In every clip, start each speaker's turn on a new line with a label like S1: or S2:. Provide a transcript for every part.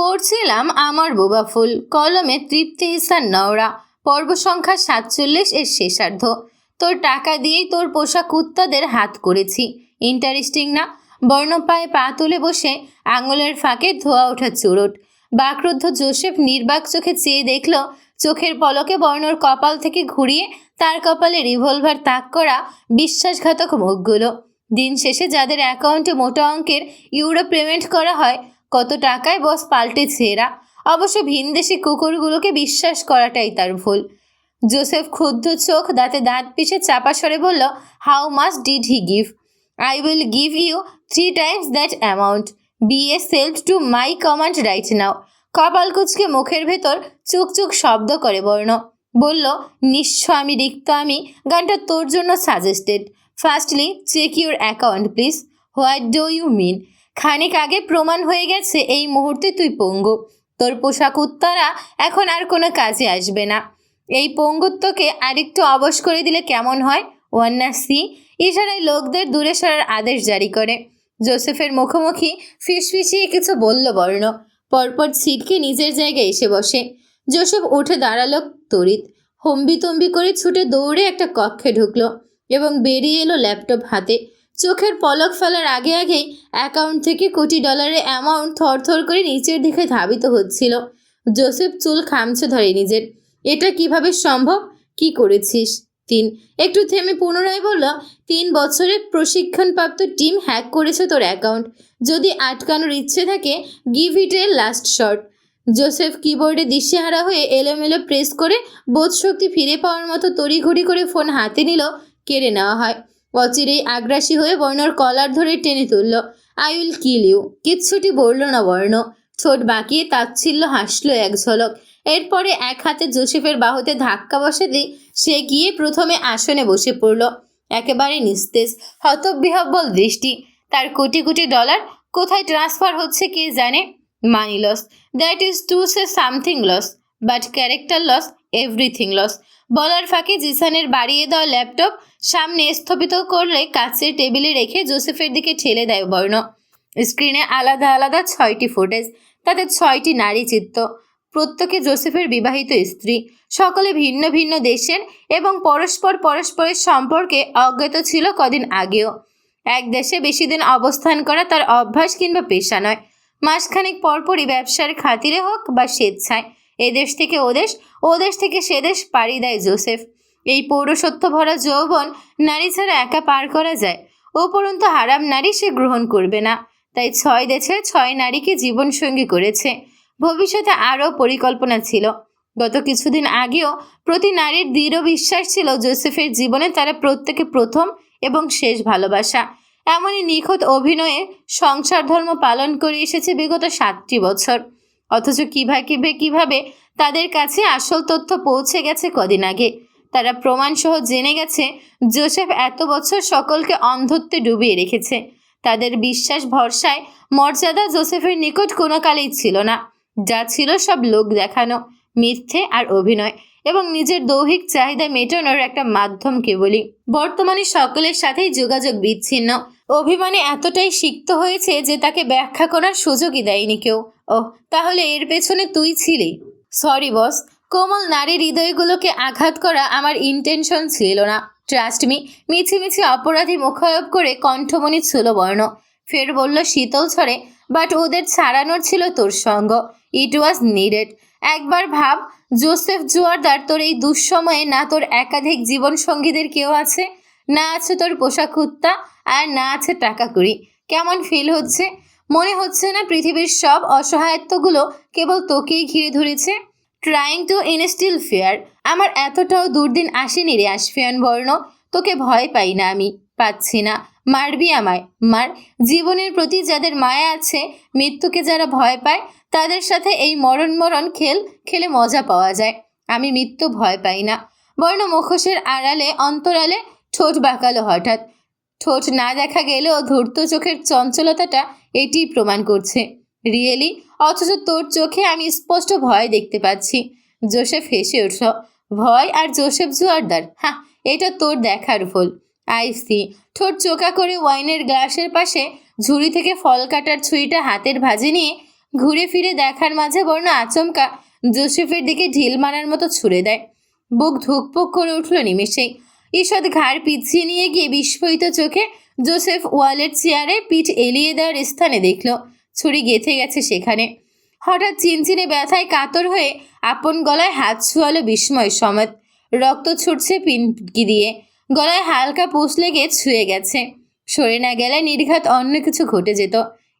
S1: পড়ছিলাম আমার বোবা ফুল, কলমে তৃপ্তি ইসার নওরা, পর্ব সংখ্যা সাতচল্লিশ এর শেষার্ধ। তোর টাকা দিয়েই তোর পোষা কুত্তাদের হাত করেছি। ইন্টারেস্টিং না? বর্ণ পায়ে পা তুলে বসে আঙুলের ফাঁকে ধোয়া ওঠা চুরট। বাকরুদ্ধ জোসেফ নির্বাক চোখে চেয়ে দেখল, চোখের পলকে বর্ণর কপাল থেকে ঘুরিয়ে তার কপালে রিভলভার তাক করা বিশ্বাসঘাতক মুখগুলো। দিন শেষে যাদের অ্যাকাউন্টে মোটা অঙ্কের ইউরো পেমেন্ট করা হয় কত টাকায় বস পাল্টেছে এরা? অবশ্য ভিনদেশি কুকুরগুলোকে বিশ্বাস করাটাই তার ভুল। জোসেফ ক্ষুব্ধ চোখ দাঁতে দাঁত পিষে চাপা সরে বলল how much did he give I will give you three times that amount be a self to my command right now কপাল কুচকে মুখের ভেতর চুক চুক শব্দ করে বর্ণ। বলল নিঃস্ব আমি রিক্ত আমি। গানটা তোর জন্য suggested firstly check your account please what do you mean খানিক আগে প্রমাণ হয়ে গেছে, এই মুহূর্তে তুই পঙ্গু। তোর পোশাক উত্তরা এখন আর কোনো কাজে আসবে না। এই পঙ্গুত্বকে আরেকটু অবশ করে দিলে কেমন হয়? ওয়ান্না সি ইশারায় লোকদের দূরে সরার আদেশ জারি করে। জোসেফের মুখোমুখি ফিসফিসিয়ে কিছু বলল বর্ণ। পরপর ছিটকে নিজের জায়গায় এসে বসে। জোসেফ উঠে দাঁড়াল তড়িৎ। হম্বিতম্বি করে ছুটে দৌড়ে একটা কক্ষে ঢুকলো এবং বেরিয়ে এলো ল্যাপটপ হাতে। চোখের পলক ফেলার আগে আগেই অ্যাকাউন্ট থেকে কোটি ডলারের অ্যামাউন্ট থরথর করে নিচের দিকে ধাবিত হচ্ছিল। জোসেফ চুল খামছে ধরে নিজের। এটা কীভাবে সম্ভব? কি করেছিস? তিন। একটু থেমে পুনরায় বলল, তিন বছরের প্রশিক্ষণপ্রাপ্ত টিম হ্যাক করেছে তোর অ্যাকাউন্ট যদি আটকানোর ইচ্ছে থাকে give it a last shot Joseph কিবোর্ডে দিশেহারা হয়ে এলোমেলো প্রেস করে বোধ শক্তি ফিরে পাওয়ার মতো তড়িঘড়ি করে ফোন হাতে নিল, কেড়ে নেওয়া হয়। অচিরেই আগ্রাসী হয়ে বর্ণর কলার ধরে টেনে তুলল। I will kill you. কিচ্ছুটি বলল না বর্ণ। ছোট বাঁকিয়ে তাচ্ছিল্য হাসলো এক ঝলক। এরপরে এক হাতে জোসেফের বাহুতে ধাক্কা বসাতেই সে গিয়ে প্রথমে আসনে বসে পড়ল। একেবারে নিস্তেজ, হতবিহব্বল দৃষ্টি। তার কোটি কোটি ডলার কোথায় ট্রান্সফার হচ্ছে কে জানে? Money loss, that is to say something loss, but character loss everything loss. বলার ফাঁকে জিসানের বাড়িয়ে দেওয়া ল্যাপটপ সামনে স্থপিত করলে কাচের টেবিলে রেখে জোসেফের দিকে ঠেলে দেয় বর্ণ। স্ক্রিনে আলাদা আলাদা ছয়টি ফুটেজ, তাতে ছয়টি নারী চিত্ত প্রত্যেকে জোসেফের বিবাহিত স্ত্রী। সকলে ভিন্ন ভিন্ন দেশের এবং পরস্পর পরস্পরের সম্পর্কে অজ্ঞাত ছিল কদিন আগেও। এক দেশে বেশি দিন অবস্থান করা তার অভ্যাস কিংবা পেশা নয়। মাসখানেক পরপরই ব্যবসার খাতিরে হোক বা স্বেচ্ছায় এদেশ থেকে ওদেশ ওদেশ থেকে সেদেশ পাড়ি দেয় জোসেফ। এই পৌরসত্ব ভরা যৌবন নারী ছাড়া একা পার করা যায়। উপরন্ত হারাম নারী সে গ্রহণ করবে না। তাই ছয় দেশে ছয় নারীকে জীবনসঙ্গী করেছে। ভবিষ্যতে আরও পরিকল্পনা ছিল। গত কিছুদিন আগেও প্রতি নারীর দৃঢ় বিশ্বাস ছিল জোসেফের জীবনে তারা প্রত্যেকে প্রথম এবং শেষ ভালোবাসা। এমনই নিখুঁত অভিনয়ে সংসার ধর্ম পালন করে এসেছে বিগত সাতটি বছর। অথচ কীভাবে কীভাবে তাদের কাছে আসল তথ্য পৌঁছে গেছে কদিন আগে। তারা প্রমাণসহ জেনে গেছে, জোসেফ এত বছর সকলকে অন্ধত্বে ডুবিয়ে রেখেছে। তাদের বিশ্বাস ভরসায় মর্যাদা জোসেফের নিকট কোনো কালেই ছিল না। যা ছিল সব লোক দেখানো, মিথ্যে আর অভিনয় এবং নিজের দৈহিক চাহিদা মেটানোর একটা মাধ্যম কেবলই। বর্তমানে সকলের সাথেই যোগাযোগ বিচ্ছিন্ন। অভিমানে এতটাই সিক্ত হয়েছে যে তাকে ব্যাখ্যা করার সুযোগই দেয়নি কেউ। ওহ, তাহলে এর পেছনে তুই ছিলি। সরি, বস। কোমল নারী হৃদয়গুলোকে আঘাত করা আমার ইন্টেনশন ছিল না। ট্রাস্ট মি মিছিমিছি অপরাধী মুখায়ব করে কণ্ঠমণি ছিল বর্ণ ফের বলল, শীতল ছড়ে বাট ওদের ছাড়ানোর ছিল তোর সঙ্গ। ইট ওয়াজ নিডেড একবার ভাব, জোসেফ জোয়ারদার, তোর এই দুঃসময়ে না তোর একাধিক জীবন সঙ্গীদের কেউ আছে? না আছে তোর পোশাক কুত্তা আর না আছে টাকা কুড়ি। কেমন ফিল হচ্ছে? মনে হচ্ছে না পৃথিবীর সব অসহায়ত্বগুলো কেবল তোকেই ঘিরে ধরেছে। ট্রাইং টু ইনস্টিল ফেয়ার আমার এতটাও দুর্দিন আসেনি রে আশফিয়ান বর্ণ। তোকে ভয় পাই না আমি, পাচ্ছি না। মারবি আমায়। মার। জীবনের প্রতি যাদের মায়া আছে, মৃত্যুকে যারা ভয় পায়, তাদের সাথে এই মরণ মরণ খেল, খেলে মজা পাওয়া যায়। আমি মৃত্যু ভয় পাই না। বর্ণ মুখোশের আড়ালে, অন্তরালে ঠোঁট বাঁকালো হঠাৎ। ঠোঁট না দেখা গেলেও ধূর্ত চোখের চঞ্চলতাটা এটিই প্রমাণ করছে। রিয়েলি? অথচ তোর চোখে আমি স্পষ্ট ভয় দেখতে পাচ্ছি। জোসেফ হেসে উঠল, ভয় আর জোসেফ জোয়ারদার? হ্যাঁ এটা তোর দেখার ভুল। আই সি, ঠোঁট চোকা করে ওয়াইনের গ্লাসের পাশে ঝুড়ি থেকে ফল কাটার ছুরিটা হাতের ভাজে নিয়ে ঘুরে ফিরে দেখার মাঝে বর্ণ আচমকা জোসেফের দিকে ঢিল মারার মতো ছুড়ে দেয়। বুক ধুকপুক করে উঠল নিমেষেই। ঈষৎ ঘাড় পিছিয়ে নিয়ে গিয়ে বিস্ফোরিত চোখে জোসেফ ওয়ালের চেয়ারে পিঠ এলিয়ে দেওয়ার স্থানে দেখল। ছুরি গেঁথে গেছে সেখানে। হঠাৎ চিনচিনে ব্যথায় কাতর হয়ে আপন গলায় হাত ছুয়ালো বিস্ময় সমেত। রক্ত ছুটছে পিনকি দিয়ে। গলায় হালকা পুষ লেগে ছুঁয়ে গেছে। সরে না গেলে নির্ঘাত অন্য কিছু ঘটে যেত।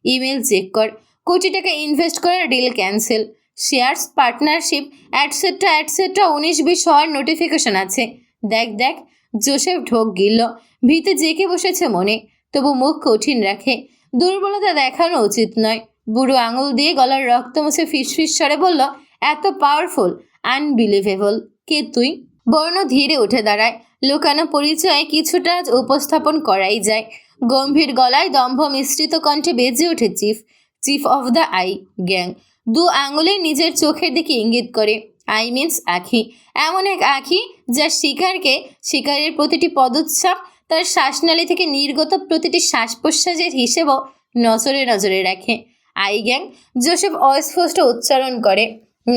S1: ইমেল চেক কর। কোটি টাকা ইনভেস্ট করার deal cancel. Shares partnership etcetera etcetera উনিশ বিশ হওয়ার নোটিফিকেশন আছে। দেখ দেখ জোসেফ ঢোক গিলল। ভিতে জেকে বসেছে মনে। তবু মুখ কঠিন রাখে। দুর্বলতা দেখানো উচিত নয়। বুড়ো আঙুল দিয়ে গলার রক্ত মুছে ফিসফিস স্বরে বলল, এত পাওয়ারফুল আনবিলিভেবল কে তুই? বর্ণ ধীরে উঠে দাঁড়ায়। লুকানো পরিচয় কিছুটা উপস্থাপন করাই যায়। গম্ভীর গলায় দম্ভ মিশ্রিত কণ্ঠে বেজে ওঠে chief. Chief of the I gang. দু আঙুলে নিজের চোখের দিকে ইঙ্গিত করে। আই মিন্স আখি। এমন এক আখি যা শিকারকে, শিকারের প্রতিটি পদচ্ছাপ তার শ্বাসনালী থেকে নির্গত প্রতিটি শ্বাস প্রশ্বাসের হিসেবও নজরে নজরে রাখে। আই গ্যাং জোসেফ অস্পষ্ট উচ্চারণ করে,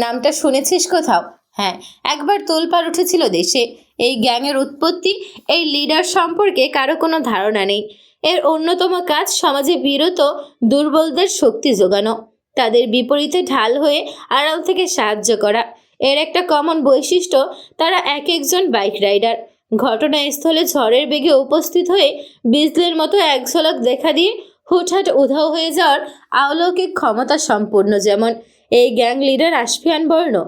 S1: নামটা শুনেছিস কোথাও? হ্যাঁ একবার তোলপাড় উঠেছিল দেশে। এই গ্যাংয়ের উৎপত্তি, এই লিডার সম্পর্কে কারও কোনো ধারণা নেই। এর অন্যতম কাজ সমাজে বিরত, দুর্বলদের শক্তি যোগানো, তাদের বিপরীতে ঢাল হয়ে আড়াল থেকে সাহায্য করা। এর একটা কমন বৈশিষ্ট্য, তারা এক একজন বাইক রাইডার ঘটনাস্থলে ঝড়ের বেগে উপস্থিত হয়ে বিজলের মতো এক ঝলক দেখা দিয়ে হুটহাট উধাও হয়ে যাওয়ার অলৌকিক ক্ষমতা সম্পূর্ণ যেমন এই গ্যাং লিডার আশফিয়ান বর্ণ।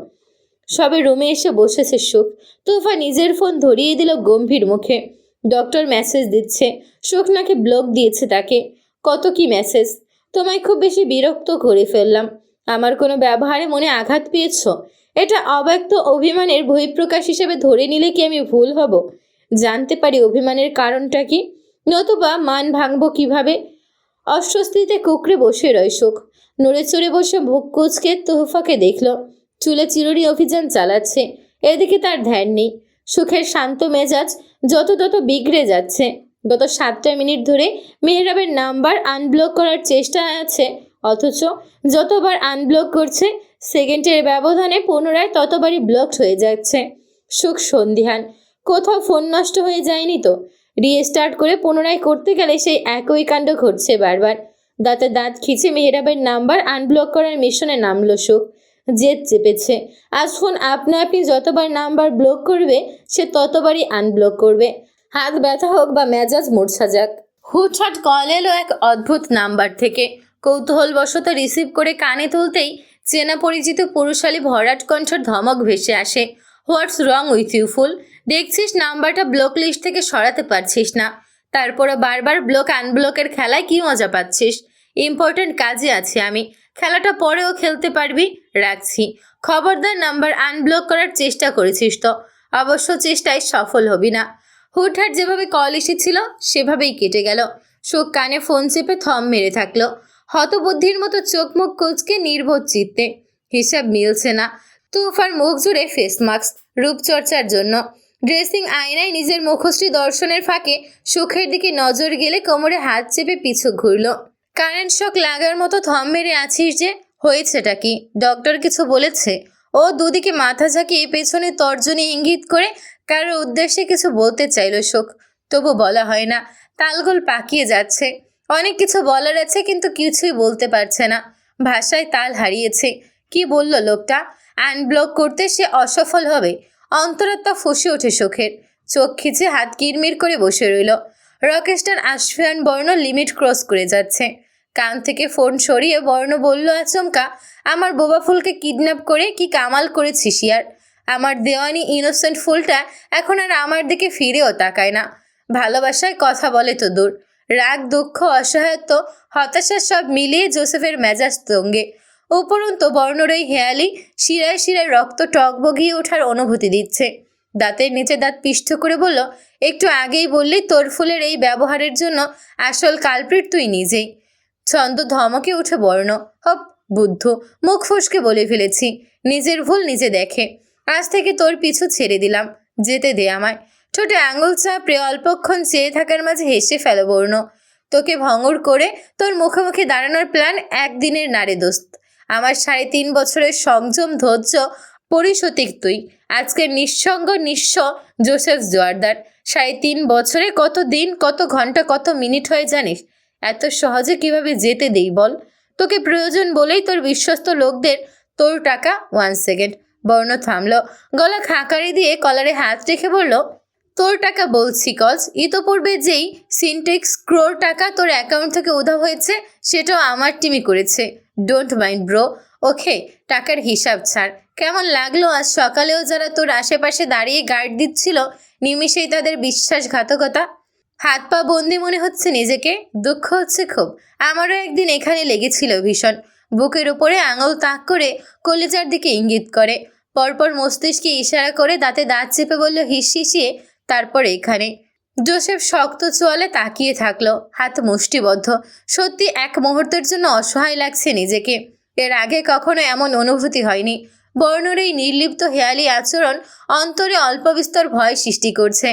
S1: সবে রুমে এসে বসেছে সুখ। তোফা নিজের ফোন ধরিয়ে দিল গম্ভীর মুখে। ডক্টর মেসেজ দিচ্ছে। সুখ নাকি ব্লক দিয়েছে তাকে। কত কি মেসেজ তোমায় খুব বেশি বিরক্ত করে ফেললাম। আমার কোনো ব্যবহারে মনে আঘাত পেয়েছ? এটা অব্যক্ত অভিমানের বহিঃপ্রকাশ হিসেবে ধরে নিলে কি আমি ভুল হব? জানতে পারি অভিমানের কারণটা কি? নতুবা মান ভাঙবো কীভাবে? অস্বস্তিতে কুকড়ে বসে রয় সুখ নড়ে চড়ে বসে মুখ কুচকে তোহফাকে দেখল। চুলে চিরুনি অভিযান চালাচ্ছে। এদিকে তার ধ্যান নেই। সুখের শান্ত মেজাজ যত তত বিগড়ে যাচ্ছে। গত সাতটা মিনিট ধরে মেহরাবের নাম্বার আনব্লক করার চেষ্টা আছে। অথচ যতবার আনব্লক করছে সেকেন্ডের ব্যবধানে পুনরায় ততবারই ব্লকড হয়ে যাচ্ছে। সুখ সন্ধিহান, কোথাও ফোন নষ্ট হয়ে যায়নি তো? রিস্টার্ট করে পুনরায় করতে গেলে সেই একই কাণ্ড ঘটছে বারবার। দাঁতে দাঁত খিচে মেহরাবের নাম্বার আনব্লক করার মিশনে নামলো সুখ। জেদ চেপেছে। আজ ফোন আপনা আপনি যতবার নাম্বার ব্লক করবে, সে ততবারই আনব্লক করবে। হাত ব্যথা হোক বা মেজাজ মূর্ছা যাক। হুটহাট কল এলো এক অদ্ভুত নাম্বার থেকে। কৌতূহলবশত রিসিভ করে কানে তুলতেই চেনা পরিচিত পুরুষালী ভরাট কণ্ঠর ধমক ভেসে আসে। What's wrong with you fool? দেখছিস নাম্বারটা ব্লক লিস্ট থেকে সরাতে পারছিস না। তারপরও বারবার ব্লক আনব্লকের খেলায় কি মজা পাচ্ছিস? ইম্পর্ট্যান্ট কাজে আছি আমি। খেলাটা পরেও খেলতে পারবি? রাখছি। খবরদার নাম্বার আনব্লক করার চেষ্টা করেছিস তো। অবশ্য চেষ্টায় সফল হবি না। হুটহাট যেভাবে কল এসেছিল, সেভাবেই কেটে গেল। শোক কানে ফোন চেপে থম মেরে থাকল। হতবুদ্ধির মতো চোখ মুখ কুচকে নির্বোধ চিত্তে। হিসাব মিলছে না। তুফার মুখ জুড়ে ফেস মাস্ক রূপচর্চার জন্য। ড্রেসিং আয়নায় নিজের মুখশ্রী দর্শনের ফাঁকে সুখের দিকে নজর গেলে কোমরে হাত চেপে পিছু ঘুরল। কারেন্ট শক লাগার মতো থম মেরে আছিস যে, হয়েছেটা কি? ডক্টর কিছু বলেছে? ও দুদিকে মাথা ঝাঁকিয়ে পেছনে তর্জনী ইঙ্গিত করে কারোর উদ্দেশ্যে কিছু বলতে চাইল শোক। তবু বলা হয় না। তালগোল পাকিয়ে যাচ্ছে। অনেক কিছু বলার আছে, কিন্তু কিছুই বলতে পারছে না। ভাষায় তাল হারিয়েছে। কি বলল লোকটা? আনব্লক করতে সে অসফল হবে। অন্তরাত্মা ফুসে ওঠে শোকের চোখ খিচে হাত কিরমির করে বসে রইল। রকেস্টার আশফিয়ান বর্ণ লিমিট ক্রস করে যাচ্ছে। কান থেকে ফোন সরিয়ে বর্ণ বলল, আচমকা, আমার বোবা ফুলকে কিডন্যাপ করে কি কামাল করেছিস ইয়ার? আমার দেওয়ানি ইনোসেন্ট ফুলটা এখন আর আমার দিকে ফিরেও তাকায় না। ভালোবাসায় কথা বলে তো দূর। রাগ, দুঃখ, অসহায়ত্ব, হতাশা সব মিলিয়ে জোসেফের মেজাজ তঙ্গে। উপরন্তু বর্ণরই হেয়ালি শিরায় শিরায় রক্ত টকবগিয়ে ওঠার অনুভূতি দিচ্ছে। দাঁতের নিচে দাঁত পিষ্ঠ করে বলল, একটু আগেই বললি তোর ফুলের এই ব্যবহারের জন্য আসল কালপ্রিট তুই নিজেই। ছন্দ ধমকে উঠে বর্ণ। হপ, বুদ্ধ, মুখ ফসকে বলে ফেলেছি, নিজের ভুল নিজে দেখে। আজ থেকে তোর পিছু ছেড়ে দিলাম, যেতে দে আমায়। ঠোঁটে আঙুল চাপড়ে অল্পক্ষণ চেয়ে থাকার মাঝে হেসে ফেলো বর্ণ। তোকে ভঙ্গুর করে তোর মুখে মুখে দাঁড়ানোর প্ল্যান একদিনের নারে দোস্ত। আমার সাড়ে তিন বছরের সংযম ধৈর্য পরিশতিক তুই। আজকে নিঃসঙ্গ নিঃস্ব জোসেফ জোয়ারদার। সাড়ে তিন বছরে কত দিন, কত ঘণ্টা, কত মিনিট হয়ে জানিস? এত সহজে কীভাবে যেতে দেই বল? তোকে প্রয়োজন বলেই তোর বিশ্বস্ত লোকদের তোর টাকা ওয়ান সেকেন্ড বর্ণ থামলো, গলা খাঁকারি দিয়ে কলারে হাত রেখে বলল তোর টাকা বলছি কজ ইতোপূর্বে যেই সিনটেক্স ক্রোর টাকা তোর অ্যাকাউন্ট থেকে উধাও হয়েছে, সেটাও আমার টিমই করেছে। Don't mind bro. ওকে, টাকার হিসাব ছাড়। কেমন লাগল আজ সকালেও যারা তোর আশেপাশে দাঁড়িয়ে গার্ড দিচ্ছিল, নিমিষেই তাদের বিশ্বাসঘাতকতা? হাত পা বন্দি মনে হচ্ছে নিজেকে? দুঃখ হচ্ছে খুব। আমারও একদিন এখানে লেগেছিল ভীষণ। বুকের উপরে আঙুল তাক করে কলেজার দিকে ইঙ্গিত করে। পরপর মস্তিষ্কে ইশারা করে দাঁতে দাঁত চেপে বলল হিস হিসিয়ে তারপর এখানে। জোসেফ শক্ত চোয়ালে তাকিয়ে থাকল, হাত মুষ্টিবদ্ধ। সত্যি এক মুহূর্তের জন্য অসহায় লাগছে নিজেকে। এর আগে কখনো এমন অনুভূতি হয়নি। বর্ণর এই নির্লিপ্ত হেয়ালি আচরণ অন্তরে অল্প বিস্তর ভয় সৃষ্টি করছে।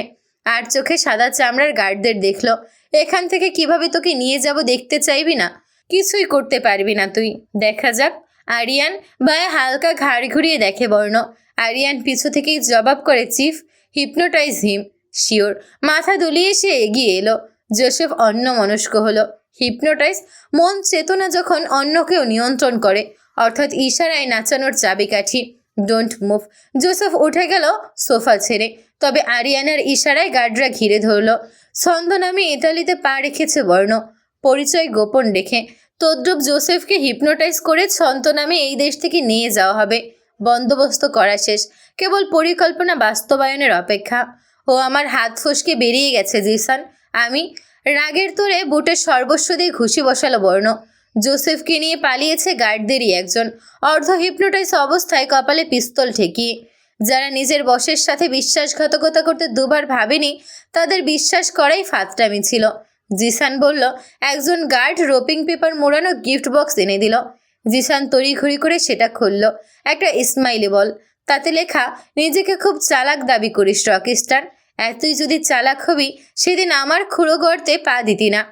S1: আর চোখে সাদা চামড়ার গার্ডদের দেখল। এখান থেকে কীভাবে তোকে নিয়ে যাব দেখতে চাইবি না? কিছুই করতে পারবি না তুই। দেখা যাক। আরিয়ান বায়ে হালকা ঘাড় ঘুরিয়ে দেখে বর্ণ। আরিয়ান পিছু থেকেই জবাব করে, চিফ হিপনোটাইজ হিম শিওর মাথা দুলিয়ে সে এগিয়ে এলো। জোসেফ অন্য মনস্ক হলো। হিপনোটাইজ মন চেতনা যখন অন্যকেও নিয়ন্ত্রণ করে, অর্থাৎ ইশারায় নাচানোর চাবিকাঠি। ডোন্ট মুভ জোসেফ উঠে গেল সোফা ছেড়ে, তবে আরিয়ানার ইশারায় গার্ডরা ঘিরে ধরল। ছন্দ নামে ইতালিতে পা রেখেছে বর্ণ। পরিচয় গোপন রেখে। তদ্রুপ জোসেফকে হিপনোটাইজ করে ছন্ত নামে এই দেশ থেকে নিয়ে যাওয়া হবে। বন্দোবস্ত করা শেষ। কেবল পরিকল্পনা বাস্তবায়নের অপেক্ষা। ও আমার হাত ফসকে বেরিয়ে গেছে, জিসান। আমি রাগের তোরে বুটের সর্বস্ব দিয়ে ঘুষি বসালো, বর্ণ। জোসেফকে নিয়ে পালিয়েছে গার্ডদেরই একজন। অর্ধ হিপনোটাইজ অবস্থায় কপালে পিস্তল ঠেকিয়ে। যারা নিজের বসের সাথে বিশ্বাসঘাতকতা করতে দুবার ভাবেনি, তাদের বিশ্বাস করাই ফাতটামি ছিল। জিসান বলল, একজন গার্ড রোপিং পেপার মোড়ানো গিফট বক্স এনে দিল। জিসান তড়িঘড়ি করে সেটা খুলল। একটা ইসমাইলি বল। তাতে লেখা, নিজেকে খুব চালাক দাবি করিস, রকিস্টার। এতই যদি চালাক হবি, সেদিন আমার খুঁড়ো গর্তে পা দিতি না।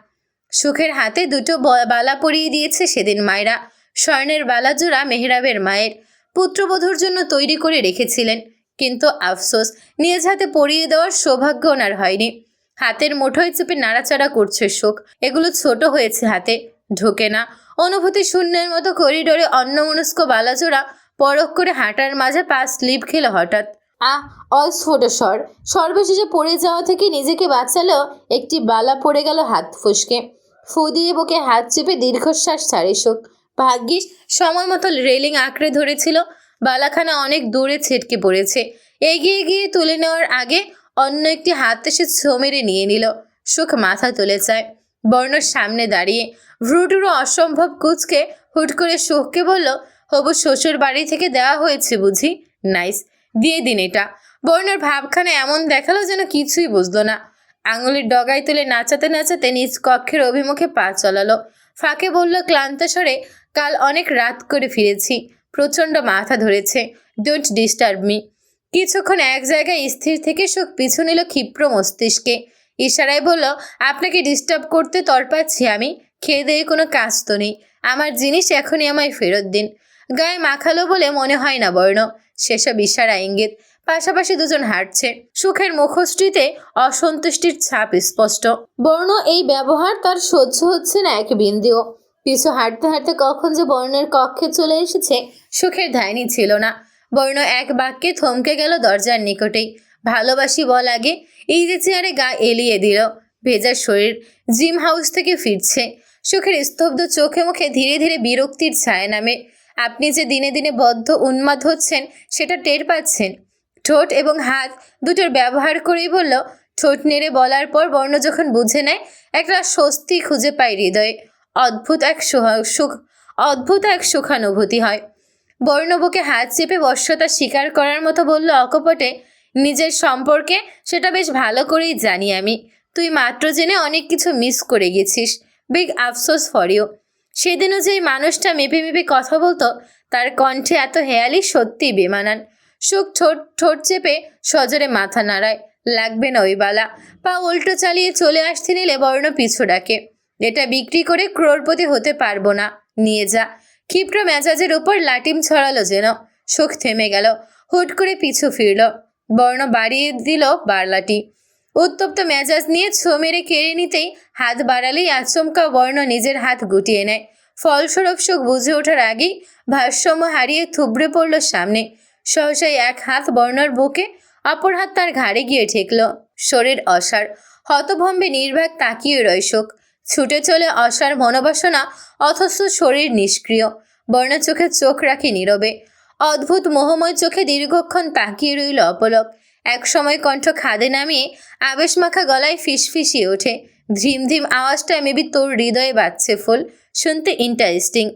S1: সুখের হাতে দুটো বালা পরিয়ে দিয়েছে সেদিন মায়েরা। স্বর্ণের বালা জোড়া মেহরাবের মায়ের। পুত্রবধূর জন্য তৈরি করে রেখেছিলেন। কিন্তু আফসোস, নিজ হাতে পরিয়ে দেওয়ার সৌভাগ্য ওনার হয়নি। হাতের মুঠোয় চেপে নাড়াচাড়া করছে সুখ। এগুলো ছোট হয়েছে হাতে। ঢোকে না। অনুভূতি শূন্যের মতো করিডোরে অন্যমনস্ক বালাজোড়া পরখ করে হাঁটার মাঝে পা স্লিপ খেলো হঠাৎ। আহ অস্ফুট স্বর সর্বশেষে পড়ে যাওয়া থেকে নিজেকে বাঁচালেও একটি বালা পড়ে গেল হাত ফুসকে। ফু দিয়ে বুকে হাত চেপে দীর্ঘশ্বাস ছাড়ে সুখ ভাগ্যিস, সময় মতো রেলিং আঁকড়ে ধরেছিল। বালাখানা অনেক দূরে ছিটকে পড়েছে। এগিয়ে গিয়ে তুলে নেওয়ার আগে অন্য একটি হাত এসে ছো মেরে নিয়ে নিল। সুখ মাথা তুলে চায়। বর্ণর সামনে দাঁড়িয়ে ভ্রুটুরো অসম্ভব কুচকে হুট করে শোককে বলল, হবু, শ্বশুর বাড়ি থেকে দেওয়া হয়েছে বুঝি? নাইস, দিয়ে দিন এটা। বর্ণর ভাবখানা এমন দেখাল যেন কিছুই বুঝলো না। আঙুলের ডগায় তুলে নাচাতে নাচাতে নিজ কক্ষের অভিমুখে পা চলালো। ফাঁকে বলল, ক্লান্ত স্বরে, কাল অনেক রাত করে ফিরেছি। প্রচণ্ড মাথা ধরেছে। ডোন্ট ডিস্টার্ব মি কিছুক্ষণ এক জায়গায় স্থির থেকে সুখ পিছু নিল ক্ষিপ্র মস্তিষ্কে। ইশারায় বলল, আপনাকে ডিস্টার্ব করতে তরপাচ্ছি আমি। খেয়ে দিয়ে কোনো কাজ তো নেই। আমার জিনিস এখনই আমায় ফেরত দিন। গায়ে মাখালো বলে মনে হয় না বর্ণ। সেসব ইশারা ইঙ্গিত। পাশাপাশি দুজন হাঁটছে। সুখের মুখশ্রীতে অসন্তুষ্টির ছাপ স্পষ্ট। বর্ণ এই ব্যবহার তার সহ্য হচ্ছে না এক বিন্দুও। পিছু হাঁটতে হাঁটতে কখন যে বর্ণের কক্ষে চলে এসেছে, সুখের ধায়নি ছিল না। বর্ণ এক বাক্যে থমকে গেল দরজার নিকটেই। ভালোবাসি বল আগে, এই যে চেয়ারে গা এলিয়ে দিল। ভেজা শরীর জিম হাউস থেকে ফিরছে। সুখের স্তব্ধ চোখে মুখে ধীরে ধীরে বিরক্তির ছায়া নামে। আপনি যে দিনে দিনে বদ্ধ, উন্মাদ হচ্ছেন, সেটা টের পাচ্ছেন। ঠোঁট এবং হাত দুটোর ব্যবহার করেই বলল, ঠোঁট নেড়ে বলার পর বর্ণ যখন বুঝে নেয়, একটা স্বস্তি খুঁজে পায় হৃদয়ে। অদ্ভুত এক সুখ, অদ্ভুত এক সুখানুভূতি হয়। বর্ণবুকে হাত চেপে বশ্যতা স্বীকার করার মতো বলল অকপটে, নিজের সম্পর্কে সেটা বেশ ভালো করেই জানি আমি। তুই মাত্র জেনে অনেক কিছু মিস করে গেছিস। বিগ আফসোস ফর ইউ সেদিনও যে মানুষটা মেপে মেপে কথা বলতো, তার কণ্ঠে এত হেয়ালি সত্যিই বেমানান। সুখ ঠোঁট ঠোঁট চেপে সজরে মাথা নাড়ায়, লাগবে না ওই বালা। পা উল্টো চালিয়ে চলে আসতে নিলে বর্ণ পিছু ডাকে। এটা বিক্রি করে ক্রোরপতি হতে পারব না, নিয়ে যা। ক্ষিপ্র মেজাজের উপর লাটিম ছড়ালো যেন। সুখ থেমে গেল। হুট করে পিছু ফিরল। বর্ণ বাড়িয়ে দিল বারলাটি। উত্তপ্ত মেজাজ নিয়ে ছো মেরে কেড়ে নিতেই হাত বাড়ালেই আচমকা বর্ণ নিজের হাত গুটিয়ে নেয়। ফলস্বরূপ সুখ বুঝে ওঠার আগেই ভারসাম্য হারিয়ে থুবড়ে পড়ল সামনে। সহসাই এক হাত বর্ণর বুকে, অপর হাত তার ঘাড়ে গিয়ে ঠেকল। শরীর অসার হতভম্বে নির্বাক তাকিয়ে রয় শোক। ছুটে চলে অসার মনোবাসনা, অথচ শরীর নিষ্ক্রিয়। বর্ণ চোখে চোখ রাখে নীরবে। অদ্ভুত মোহময় চোখে দীর্ঘক্ষণ তাকিয়ে রইল অপলক। এক সময় কণ্ঠ খাদে নামিয়ে আবেশ মাখা গলায় ফিসফিসিয়ে ওঠে। ধিম ধিম আওয়াজটা মেবি তোর হৃদয়ে বাজছে ফুল। শুনতে ইন্টারেস্টিং